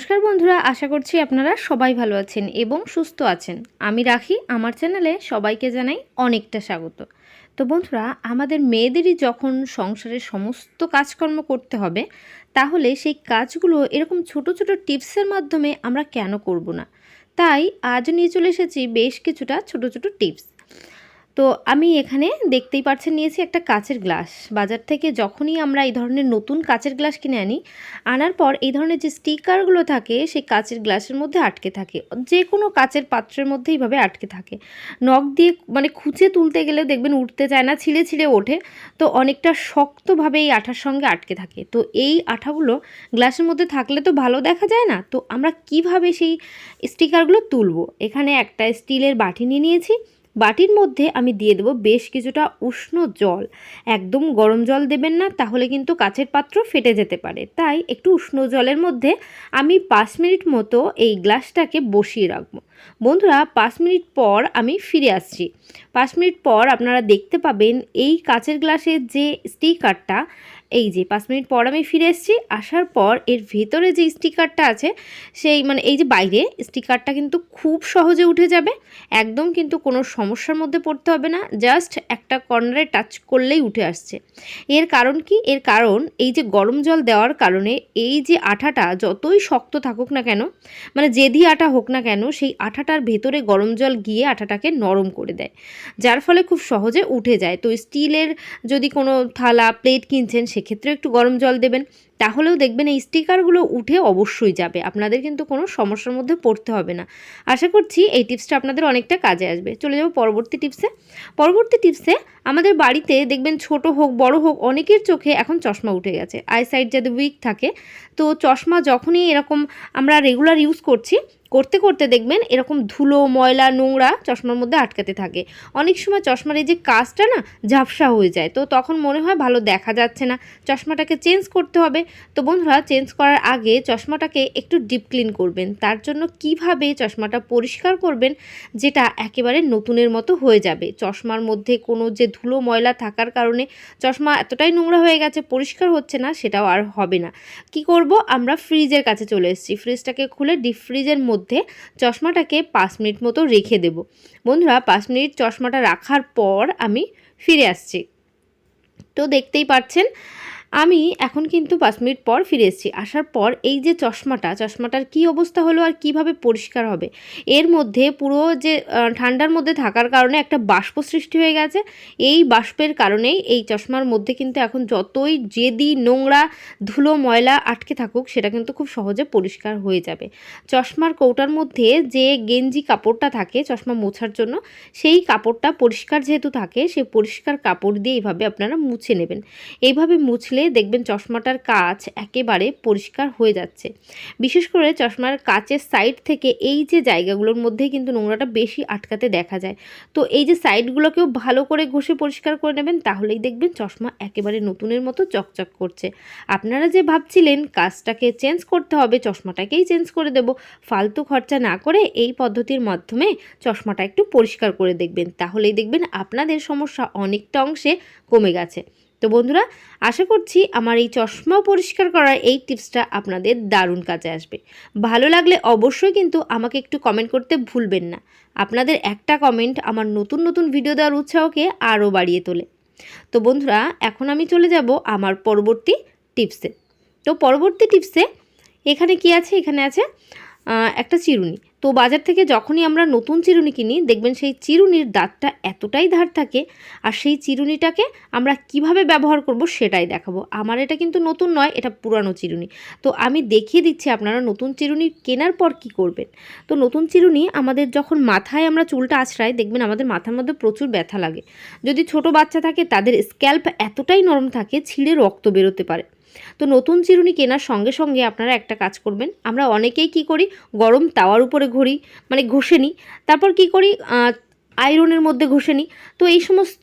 নমস্কার বন্ধুরা, আশা করছি আপনারা সবাই ভালো আছেন এবং সুস্থ আছেন। আমি রাখি, আমার চ্যানেলে সবাইকে জানাই অনেকটা স্বাগত। তো বন্ধুরা, আমাদের মেয়েদেরই যখন সংসারের সমস্ত কাজকর্ম করতে হবে, তাহলে সেই কাজগুলো এরকম ছোট ছোট টিপসের মাধ্যমে আমরা কেন করব না? তাই আজ নিয়ে চলে এসেছি বেশ কিছুটা ছোট ছোট টিপস। তো আমি এখানে দেখতেই পাচ্ছেন নিয়েছি একটা কাচের গ্লাস। বাজার থেকে যখনই আমরা এই ধরনের নতুন কাচের গ্লাস কিনে আনি, আনার পর এই ধরনের যে স্টিকারগুলো থাকে, সেই কাচের গ্লাসের মধ্যে আটকে থাকে। যে কোনো কাচের পাত্রের মধ্যে এইভাবে আটকে থাকে। নখ দিয়ে মানে খুঁচে তুলতে গেলেও দেখবেন উঠতে চায় না, ছিঁড়ে ছিঁড়ে ওঠে। তো অনেকটা শক্তভাবে এই আঠার সঙ্গে আটকে থাকে। তো এই আঠাগুলো গ্লাসের মধ্যে থাকলে তো ভালো দেখা যায় না? তো আমরা কীভাবে সেই স্টিকারগুলো তুলব? এখানে একটা স্টিলের বাটি নিয়ে নিয়েছি। বাটির মধ্যে আমি দিয়ে দেবো বেশ কিছুটা উষ্ণ জল। একদম গরম জল দেবেন না, তাহলে কিন্তু কাচের পাত্র ফেটে যেতে পারে। তাই একটু উষ্ণ জলের মধ্যে আমি পাঁচ মিনিট মতো এই গ্লাসটাকে বসিয়ে রাখব। বন্ধুরা, পাঁচ মিনিট পর আমি ফিরে আসছি। পাঁচ মিনিট পর আপনারা দেখতে পাবেন এই কাচের গ্লাসের যে স্টিকারটা এই যে পাঁচ মিনিট পর আমি ফিরে এসেছি, আসার পর এর ভেতরে যে স্টিকারটা আছে, সেই মানে এই যে বাইরে স্টিকারটা কিন্তু খুব সহজে উঠে যাবে, একদম কিন্তু কোনো সমস্যার মধ্যে পড়তে হবে না, জাস্ট একটা কর্নারে টাচ করলেই উঠে আসছে। এর কারণ কি? এর কারণ এই যে গরম জল দেওয়ার কারণে এই যে আঠাটা যতই শক্ত থাকুক না কেন মানে জেদি আটা হোক না কেন, সেই আঠাটার ভেতরে গরম জল গিয়ে আঠাটাকে নরম করে দেয়, যার ফলে খুব সহজে উঠে যায়। তো স্টিলের যদি কোনো থালা, প্লেট কিনছেন সেক্ষেত্রেও একটু গরম জল দেবেন। তাহলেও দেখবেন এই স্টিকারগুলো উঠে অবশ্যই যাবে। আপনাদের কিন্তু কোনো সমস্যার মধ্যে পড়তে হবে না। আশা করছি এই টিপসটা আপনাদের অনেকটা কাজে আসবে। চলে যাব পরবর্তী টিপসে। পরবর্তী টিপসে আমাদের বাড়িতে দেখবেন ছোট হোক, বড় হোক, অনেকের চোখে এখন চশমা উঠে গেছে। আইসাইট যাতে উইক থাকে। তো চশমা যখনই এরকম আমরা রেগুলার ইউজ করছি, করতে করতে দেখবেন এরকম ধুলো, ময়লা, নোংরা চশমার মধ্যে আটকাতে থাকে। অনেক সময় চশমার এই যে কাজটা না, ঝাপসা হয়ে যায়। তো তখন মনে হয় ভালো দেখা যাচ্ছে না। চশমাটাকে চেঞ্জ করতে হবে। তো বন্ধুরা চেঞ্জ করার আগে চশমাটাকে একটু ডিপ ক্লিন করবেন। তার জন্য কীভাবে চশমাটা পরিষ্কার করবেন যেটা একেবারে নতুনের মতো হয়ে যাবে? চশমার মধ্যে কোনো যে ধুলো ময়লা থাকার কারণে চশমা এতটাই নোংরা হয়ে গেছে, পরিষ্কার হচ্ছে না, সেটাও আর হবে না। কি করব? আমরা ফ্রিজের কাছে চলে এসেছি। ফ্রিজটাকে খুলে ডিপ ফ্রিজের মধ্যে চশমাটাকে পাঁচ মিনিট মতো রেখে দেব। বন্ধুরা, পাঁচ মিনিট চশমাটা রাখার পর আমি ফিরে আসছি। তো দেখতেই পাচ্ছেন আমি এখন কিন্তু পাঁচ মিনিট পর ফিরে এসেছি। আসার পর এই যে চশমাটা, চশমাটার কি অবস্থা হলো আর কীভাবে পরিষ্কার হবে? এর মধ্যে পুরো যে ঠান্ডার মধ্যে থাকার কারণে একটা বাষ্প সৃষ্টি হয়ে গেছে। এই বাষ্পের কারণেই এই চশমার মধ্যে কিন্তু এখন যতই জেদি, নোংরা, ধুলো, ময়লা আটকে থাকুক, সেটা কিন্তু খুব সহজে পরিষ্কার হয়ে যাবে। চশমার কৌটার মধ্যে যে গেঞ্জি কাপড়টা থাকে, চশমা মোছার জন্য, সেই কাপড়টা পরিষ্কার যেহেতু থাকে সেই পরিষ্কার কাপড় দিয়ে এইভাবে আপনারা মুছে নেবেন। এইভাবে মুছলে দেখবেন চশমাটার কাচ একেবারে পরিষ্কার হয়ে যাচ্ছে। বিশেষ করে চশমার কাচের সাইড থেকে এই যে জায়গাগুলোর মধ্যে কিন্তু নোংরাটা বেশি আটকাতে দেখা যায়। তো এই যে সাইডগুলোকেও ভালো করে ঘষে পরিষ্কার করে নেবেন, তাহলেই দেখবেন চশমা একেবারে নতুনের মতো চকচক করছে। আপনারা যে ভাবছিলেন কাজটাকে চেঞ্জ করতে হবে, চশমাটাকেই চেঞ্জ করে দেব, ফালতু খরচা না করে এই পদ্ধতির মাধ্যমে চশমাটা একটু পরিষ্কার করে দেখবেন, তাহলেই দেখবেন আপনাদের সমস্যা অনেকটা অংশে কমে গেছে। তো বন্ধুরা, আশা করছি আমার এই চশমা পরিষ্কার করার এই টিপসটা আপনাদের দারুণ কাজে আসবে। ভালো লাগলে অবশ্যই কিন্তু আমাকে একটু কমেন্ট করতে ভুলবেন না। আপনাদের একটা কমেন্ট আমার নতুন নতুন ভিডিও দেওয়ার উৎসাহকে আরও বাড়িয়ে তোলে। তো বন্ধুরা, এখন আমি চলে যাব আমার পরবর্তী টিপসে। তো পরবর্তী টিপসে এখানে কি আছে? এখানে আছে একটা চিরুনি। তো বাজার থেকে যখনই আমরা নতুন চিরুনি কিনি, দেখবেন সেই চিরুনির দাঁতটা এতটাই ধার থাকে আর সেই চিরুনিটাকে আমরা কীভাবে ব্যবহার করব সেটাই দেখাবো। আমার এটা কিন্তু নতুন নয়, এটা পুরানো চিরুনি। তো আমি দেখিয়ে দিচ্ছি আপনারা নতুন চিরুনি কেনার পর কি করবেন। তো নতুন চিরুনি আমাদের যখন মাথায় আমরা চুলটা আছড়াই, দেখবেন আমাদের মাথার মধ্যে প্রচুর ব্যথা লাগে। যদি ছোট বাচ্চা থাকে, তাদের স্ক্যাল্প এতটাই নরম থাকে, ছিঁড়ে রক্ত বেরোতে পারে। তো নতুন চিরুনি কেনার সঙ্গে সঙ্গে আপনারা একটা কাজ করবেন। আমরা অনেকেই কি করি, গরম তাওয়ার উপরে ঘড়ি মানে ঘষে নিই। তারপর কি করি আয়রনের মধ্যে ঘষে নিই। তো এই সমস্ত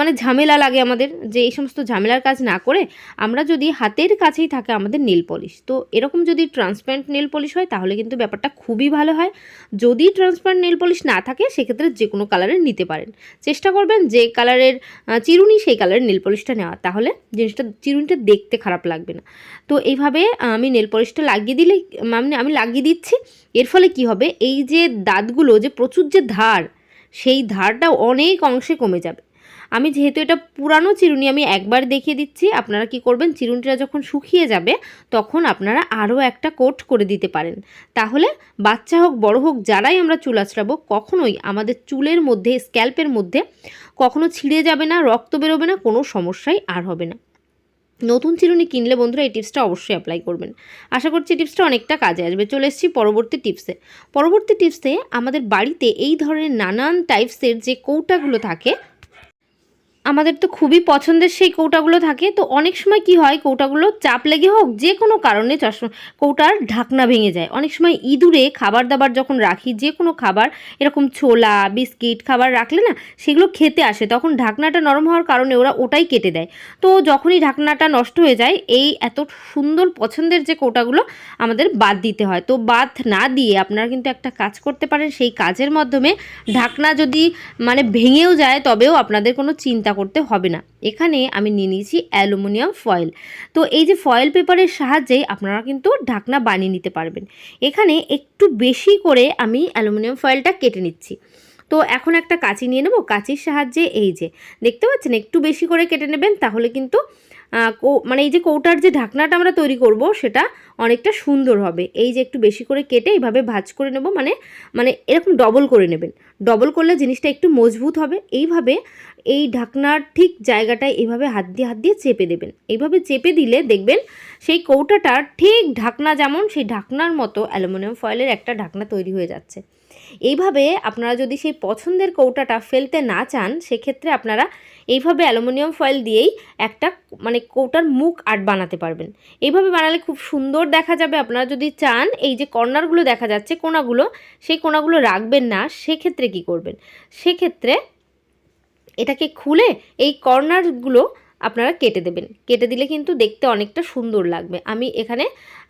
মানে ঝামেলা লাগে আমাদের যে এই সমস্ত ঝামেলার কাজ না করে আমরা যদি হাতের কাছেই থাকে আমাদের নেল পলিশ। তো এরকম যদি ট্রান্সপারেন্ট নেল পলিশ হয় তাহলে কিন্তু ব্যাপারটা খুবই ভালো হয়। যদি ট্রান্সপারেন্ট নেল পলিশ না থাকে সেক্ষেত্রে যে কোনো কালারের নিতে পারেন। চেষ্টা করবেন যে কালারের চিরুনি সেই কালারের নেল পলিশটা নেওয়া তাহলে জিনিসটা, চিরুনিটা দেখতে খারাপ লাগবে না। তো এইভাবে আমি নেল পলিশটা লাগিয়ে দিলে মানে আমি লাগিয়ে দিচ্ছি। এর ফলে কি হবে? এই যে দাঁতগুলো, যে প্রচুর যে ধার সেই ধারটা অনেক অংশে কমে যাবে। আমি যেহেতু এটা পুরানো চিরুনি, আমি একবার দেখিয়ে দিচ্ছি, আপনারা কি করবেন, চিরুনিটা যখন শুকিয়ে যাবে, তখন আপনারা আরও একটা কোট করে দিতে পারেন। তাহলে বাচ্চা হোক, বড় হোক, যারাই আমরা চুল আঁচড়াবো কখনোই আমাদের চুলের মধ্যে, স্ক্যাল্পের মধ্যে কখনো ছিঁড়ে যাবে না, রক্ত বেরোবে না, কোনো সমস্যাই আর হবে না। নতুন চিরুনি কিনলে বন্ধুরা এই টিপসটা অবশ্যই অ্যাপ্লাই করবেন। আশা করছি টিপসটা অনেকটা কাজে আসবে। চলে এসেছি পরবর্তী টিপসে। পরবর্তী টিপসে আমাদের বাড়িতে এই ধরনের নানান টাইপসের যে কৌটাগুলো থাকে আমাদের তো খুবই পছন্দের সেই কৌটাগুলো থাকে। তো অনেক সময় কি হয়, কৌটাগুলো চাপ লেগে হোক যে কোনো কারণে চশমা কৌটার ঢাকনা ভেঙে যায়। অনেক সময় ইঁদুরে খাবার দাবার যখন রাখি যে কোনো খাবার, এরকম ছোলা, বিস্কিট, খাবার রাখলে না, সেগুলো খেতে আসে। তখন ঢাকনাটা নরম হওয়ার কারণে ওরা ওটাই কেটে দেয়। তো যখনই ঢাকনাটা নষ্ট হয়ে যায়, এই এত সুন্দর পছন্দের যে কৌটাগুলো আমাদের বাদ দিতে হয়। তো বাদ না দিয়ে আপনারা কিন্তু একটা কাজ করতে পারেন। সেই কাজের মাধ্যমে ঢাকনা যদি মানে ভেঙেও যায়, তবেও আপনাদের কোনো চিন্তা করতে হবে না। এখানে আমি নিয়ে নিয়েছি অ্যালুমিনিয়াম ফয়েল। তো এই যে ফয়েল পেপারের সাহায্যে আপনারা কিন্তু ঢাকনা বানিয়ে নিতে পারবেন। এখানে একটু বেশি করে আমি অ্যালুমিনিয়াম ফয়েলটা কেটে নিচ্ছি। তো এখন একটা কাঁচি নিয়ে নেব। কাঁচির সাহায্যে এই যে, দেখতে পাচ্ছেন? একটু বেশি করে কেটে নেবেন, তাহলে কিন্তু মানে এই যে কৌটার যে ঢাকনাটা আমরা তৈরি করব, সেটা অনেকটা সুন্দর হবে। এই যে একটু বেশি করে কেটে এইভাবে ভাজ করে নেব মানে মানে এরকম ডবল করে নেবেন। ডবল করলে জিনিসটা একটু মজবুত হবে। এইভাবে এই ঢাকনার ঠিক জায়গাটায় এইভাবে হাত দিয়ে হাত দিয়ে চেপে দেবেন। এইভাবে চেপে দিলে দেখবেন সেই কৌটাটার ঠিক ঢাকনা যেমন, সেই ঢাকনার মতো অ্যালুমিনিয়াম ফয়েলের একটা ঢাকনা তৈরি হয়ে যাচ্ছে। এইভাবে আপনারা যদি সেই পছন্দের কৌটাটা ফেলতে না চান, সেক্ষেত্রে আপনারা এইভাবে অ্যালুমিনিয়াম ফয়েল দিয়েই একটা মানে কৌটার মুখ আর্ট বানাতে পারবেন। এইভাবে বানালে খুব সুন্দর দেখা যাবে। আপনারা যদি চান, এই যে কর্নারগুলো দেখা যাচ্ছে, কোনাগুলো, সেই কোনাগুলো রাখবেন না, সেক্ষেত্রে কি করবেন? সেক্ষেত্রে এটাকে খুলে এই কর্নারগুলো আপনারা কেটে দেবেন। কেটে দিলে কিন্তু দেখতে অনেকটা সুন্দর লাগবে। আমি এখানে,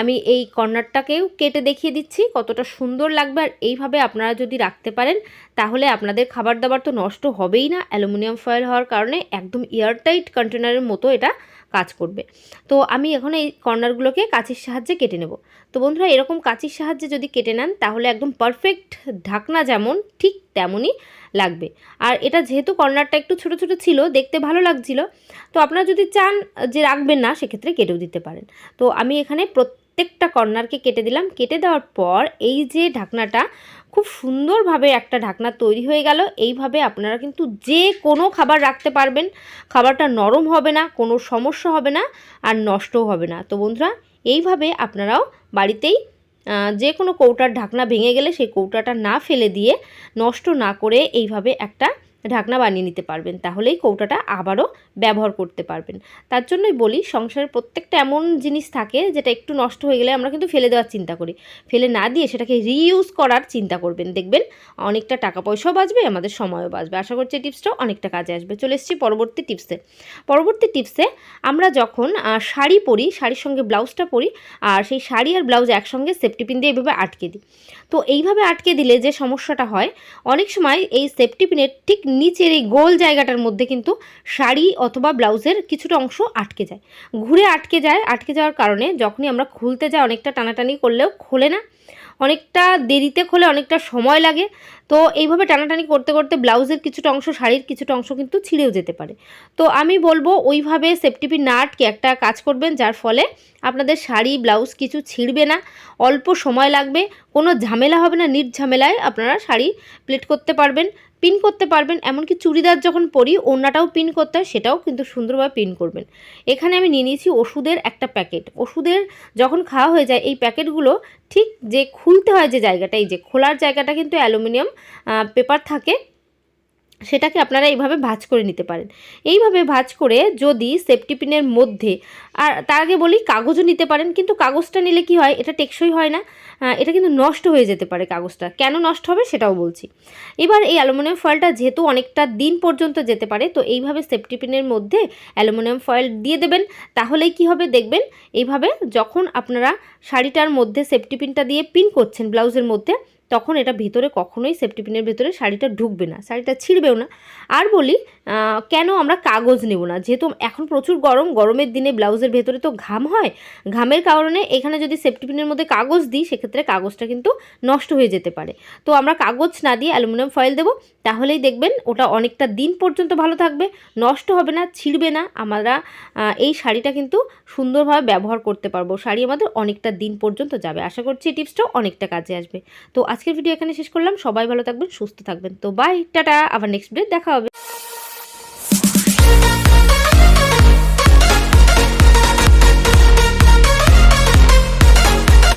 আমি এই কর্নারটাকেও কেটে দেখিয়ে দিচ্ছি কতটা সুন্দর লাগবে আর এইভাবে আপনারা যদি রাখতে পারেন তাহলে আপনাদের খাবার দাবার তো নষ্ট হবেই না। অ্যালুমিনিয়াম ফয়েল হওয়ার কারণে একদম এয়ারটাইট কন্টেনারের মতো এটা কাজ করবে। তো আমি এখন এই কর্নারগুলোকে কাঁচির সাহায্যে কেটে নেব। তো বন্ধুরা, এরকম কাঁচির সাহায্যে যদি কেটে নেন, তাহলে একদম পারফেক্ট ঢাকনা যেমন, ঠিক তেমনই লাগবে। আর এটা যেহেতু কর্নারটা একটু ছোট ছোট ছিল, দেখতে ভালো লাগছিল। তো আপনারা যদি চান যে রাখবেন না, সেক্ষেত্রে কেটেও দিতে পারেন। তো আমি এখানে প্রত্যেকটা কর্নারকে কেটে দিলাম। কেটে দেওয়ার পর এই যে ঢাকনাটা, খুব সুন্দরভাবে একটা ঢাকনা তৈরি হয়ে গেল। এইভাবে আপনারা কিন্তু যে কোনো খাবার রাখতে পারবেন। খাবারটা নরম হবে না, কোনো সমস্যা হবে না আর নষ্টও হবে না। তো বন্ধুরা, এইভাবে আপনারাও বাড়িতেই যে কোনো কৌটার ঢাকনা ভেঙে গেলে সেই কৌটাটা না ফেলে দিয়ে নষ্ট না করে এইভাবে একটা ঢাকনা বানিয়ে নিতে পারবেন, তাহলেই কৌটাটা আবারও ব্যবহার করতে পারবেন। তার জন্যই বলি, সংসারের প্রত্যেকটা এমন জিনিস থাকে যেটা একটু নষ্ট হয়ে গেলে আমরা কিন্তু ফেলে দেওয়ার চিন্তা করি। ফেলে না দিয়ে সেটাকে রিইউজ করার চিন্তা করবেন। দেখবেন অনেকটা টাকা পয়সাও বাঁচবে, আমাদের সময়ও বাঁচবে। আশা করছি টিপসটাও অনেকটা কাজে আসবে। চলে এসেছি পরবর্তী টিপসে পরবর্তী টিপসে আমরা যখন শাড়ি পরি, শাড়ির সঙ্গে ব্লাউজটা পরি, আর সেই শাড়ি আর ব্লাউজ একসঙ্গে সেফটি পিন দিয়ে এভাবে আটকে দিই। তো এইভাবে আটকে দিলে যে সমস্যাটা হয়, অনেক সময় এই সেফটি পিনের ঠিক নিচের এই গোল জায়গাটার মধ্যে কিন্তু শাড়ি অথবা ব্লাউজের কিছুটা অংশ আটকে যায়। ঘুরে আটকে যায়, আটকে যাওয়ার কারণে যখনই আমরা খুলতে যাই অনেকটা টানাটানি করলেও খোলে না। অনেকটা দেরিতে খোলে, অনেকটা সময় লাগে। তো এইভাবে টানাটানি করতে করতে ব্লাউজের কিছুটা অংশ, শাড়ির কিছুটা অংশ কিন্তু ছিঁড়েও যেতে পারে। তো আমি বলব ওইভাবে সেফটিপি না আটকে একটা কাজ করবেন, যার ফলে আপনাদের শাড়ি, ব্লাউজ কিছু ছিঁড়বে না। অল্প সময় লাগবে, কোনো ঝামেলা হবে না, নির্ঝামেলায় আপনারা শাড়ি প্লেট করতে পারবেন। পিন করতে পারবেন। এমনকি চুড়িদার যখন পরি, ওড়নাটাও পিন করতে হয়, সেটাও কিন্তু সুন্দরভাবে পিন করবেন। এখানে আমি নিয়ে নিয়েছি ওষুধের একটা প্যাকেট ওষুধের যখন খাওয়া হয়ে যায়, এই প্যাকেটগুলো ঠিক যে খুলতে হয় যে জায়গাটা, এই যে খোলার জায়গাটা কিন্তু অ্যালুমিনিয়াম পেপার থাকে। সেটাকে আপনারা এইভাবে ভাঁজ করে নিতে পারেন। এইভাবে ভাঁজ করে যদি সেফটি পিনের মধ্যে, আর তার আগে বলি কাগজও নিতে পারেন, কিন্তু কাগজটা নিলে কি হয়, এটা টেকসই হয় না এটা কিন্তু নষ্ট হয়ে যেতে পারে কাগজটা। কেন নষ্ট হবে সেটাও বলছি। এবার এই অ্যালুমিনিয়াম ফয়েলটা যেহেতু অনেকটা দিন পর্যন্ত যেতে পারে, তো এইভাবে সেফটি পিনের মধ্যে অ্যালুমিনিয়াম ফয়েল দিয়ে দেবেন, তাহলেই কি হবে দেখবেন, এইভাবে যখন আপনারা শাড়িটার মধ্যে সেফটি পিনটা দিয়ে পিন করছেন ব্লাউজের মধ্যে তখন এটা ভিতরে কখনোই সেফটি পিনের ভিতরে শাড়িটা ঢুকবে না, শাড়িটা ছিঁড়বেও না। আর বলি কেন আমরা কাগজ নেব না? যেহেতু এখন প্রচুর গরম, গরমের দিনে ব্লাউজের ভেতরে তো ঘাম হয়, ঘামের কারণে এখানে যদি সেফটি পিনের মধ্যে কাগজ দিই, সেক্ষেত্রে কাগজটা কিন্তু নষ্ট হয়ে যেতে পারে। তো আমরা কাগজ না দিয়ে অ্যালুমিনিয়াম ফয়েল দেবো, তাহলেই দেখবেন ওটা অনেকটা দিন পর্যন্ত ভালো থাকবে, নষ্ট হবে না, ছিঁড়বে না। আমরা এই শাড়িটা কিন্তু সুন্দরভাবে ব্যবহার করতে পারব। শাড়ি আমাদের অনেকটা দিন পর্যন্ত যাবে। আশা করছি এই টিপসটাও অনেকটা কাজে আসবে। তো আজকের ভিডিও এখানে শেষ করলাম। সবাই ভালো থাকবেন, সুস্থ থাকবেন। তো বাই টাটা। আবার নেক্সট ভিডিও দেখা হবে।